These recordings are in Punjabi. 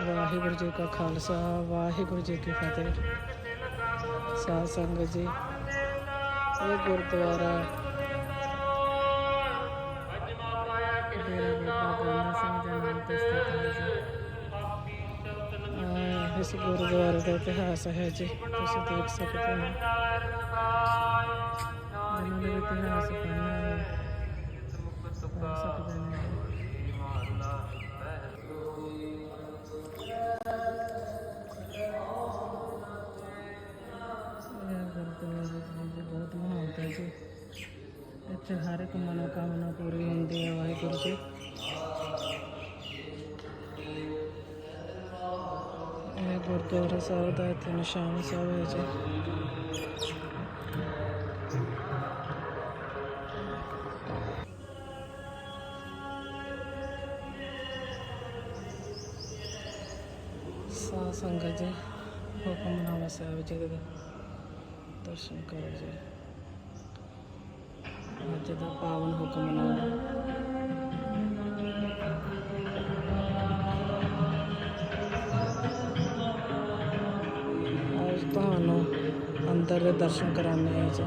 ਵਾਹਿਗੁਰੂ ਜੀ ਕਾ ਖਾਲਸਾ, ਵਾਹਿਗੁਰੂ ਜੀ ਕੀ ਫਤਿਹ। ਸਾਧ ਸੰਗਤ ਜੀ, ਇਹ ਗੁਰਦੁਆਰਾ ਇਸ ਗੁਰਦੁਆਰੇ ਦਾ ਇਤਿਹਾਸ ਹੈ ਜੀ, ਤੁਸੀਂ ਦੇਖ ਸਕਦੇ ਹੋ। ਇਹਨਾਂ ਦੇ ਇਤਿਹਾਸ ਪੜ੍ਹਨਾ ਹੈ ਸਕਦੇ ਨੇ ਇੱਥੇ ਹਰ ਇੱਕ ਮਨੋਕਾਮਨਾ ਪੂਰੀ ਹੁੰਦੀ ਹੈ, ਵਾਹਿਗੁਰੂ ਜੀ। ਇਹ ਗੁਰਦੁਆਰਾ ਸਾਹਿਬ ਦਾ ਇੱਥੇ ਨਿਸ਼ਾਨ ਸਾਹਿਬ ਹੈ ਜੀ। ਸਾਧ ਸੰਗਤ ਜੀ ਹੁਕਮਨਾਮਾ ਸਾਹਿਬ ਜੀ ਦੇ ਦਰਸ਼ਨ ਕਰੋ ਜੀ। ਅੱਜ ਦਾ ਪਾਵਨ ਹੁਕਮਨਾਮਾ ਅੱਜ ਤੁਹਾਨੂੰ ਅੰਦਰ ਦੇ ਦਰਸ਼ਨ ਕਰਾਣੇ ਆ ਜੀ।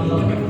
ਲੋਕ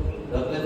ਆਪਣਾ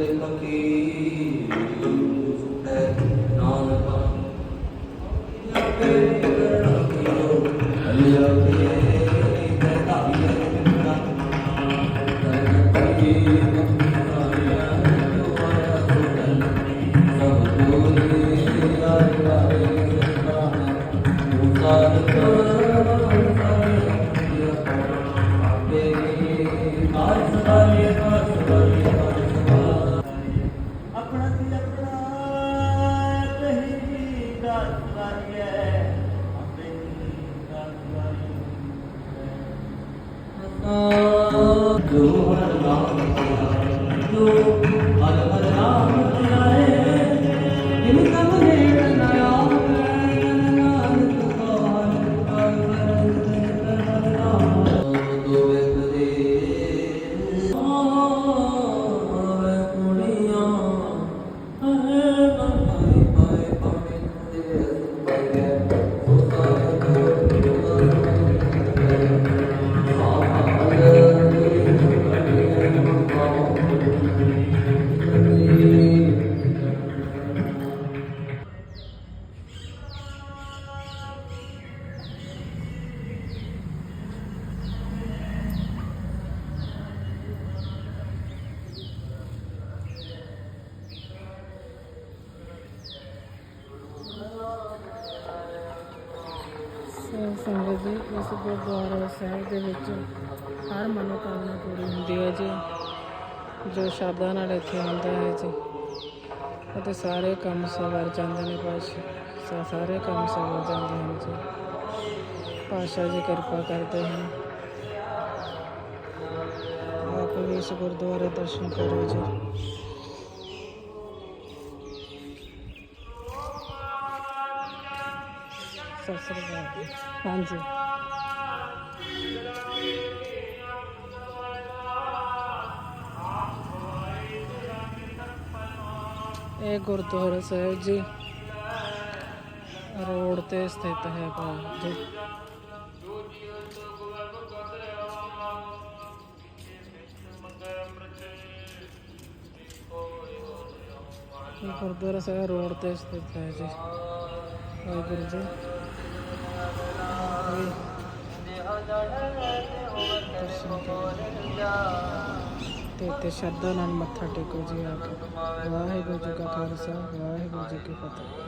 ਕਹੀ ਦਾਸ ਸੰਗਤ ਜੀ, ਇਸ ਗੁਰਦੁਆਰਾ ਸਾਹਿਬ ਦੇ ਵਿੱਚ ਹਰ ਮਨੋਕਾਮਨਾ ਪੂਰੀ ਹੁੰਦੀ ਹੈ ਜੀ। ਜੋ ਸ਼ਰਧਾ ਨਾਲ ਇੱਥੇ ਆਉਂਦਾ ਹੈ ਜੀ ਅਤੇ ਸਾਰੇ ਕੰਮ ਸਵਰ ਜਾਂਦੇ ਨੇ ਪਾਸ਼ਾ ਸਾਰੇ ਕੰਮ ਸਵਰ ਜਾਂਦੇ ਹਨ ਜੀ। ਪਾਸ਼ਾ ਜੀ ਕਿਰਪਾ ਕਰਦੇ ਹਨ। ਆਪ ਵੀ ਇਸ ਗੁਰਦੁਆਰੇ ਦਰਸ਼ਨ ਕਰੋ ਜੀ। ਸਤਿ ਸ੍ਰੀ ਅਕਾਲ ਹਾਂਜੀ। ਇਹ ਗੁਰਦੁਆਰਾ ਸਾਹਿਬ ਜੀ। ਰੋਡ ਤੇ ਸਥਿਤ ਹੈ ਪਾ ਜੀ ਗੁਰਦੁਆਰਾ ਸਾਹਿਬ ਰੋਡ ਤੇ ਸਥਿਤ ਹੈ ਜੀ। ਵਾਹਿਗੁਰੂ ਜੀ। ਤੇ ਤੇ ਸ਼ਰਧਾ ਨਾਲ ਮੱਥਾ ਟੇਕੋ ਜੀ ਆ ਵਾਹਿਗੁਰੂ ਜੀ ਕਾ ਖਾਲਸਾ, ਵਾਹਿਗੁਰੂ ਜੀ ਕੀ ਫਤਿਹ।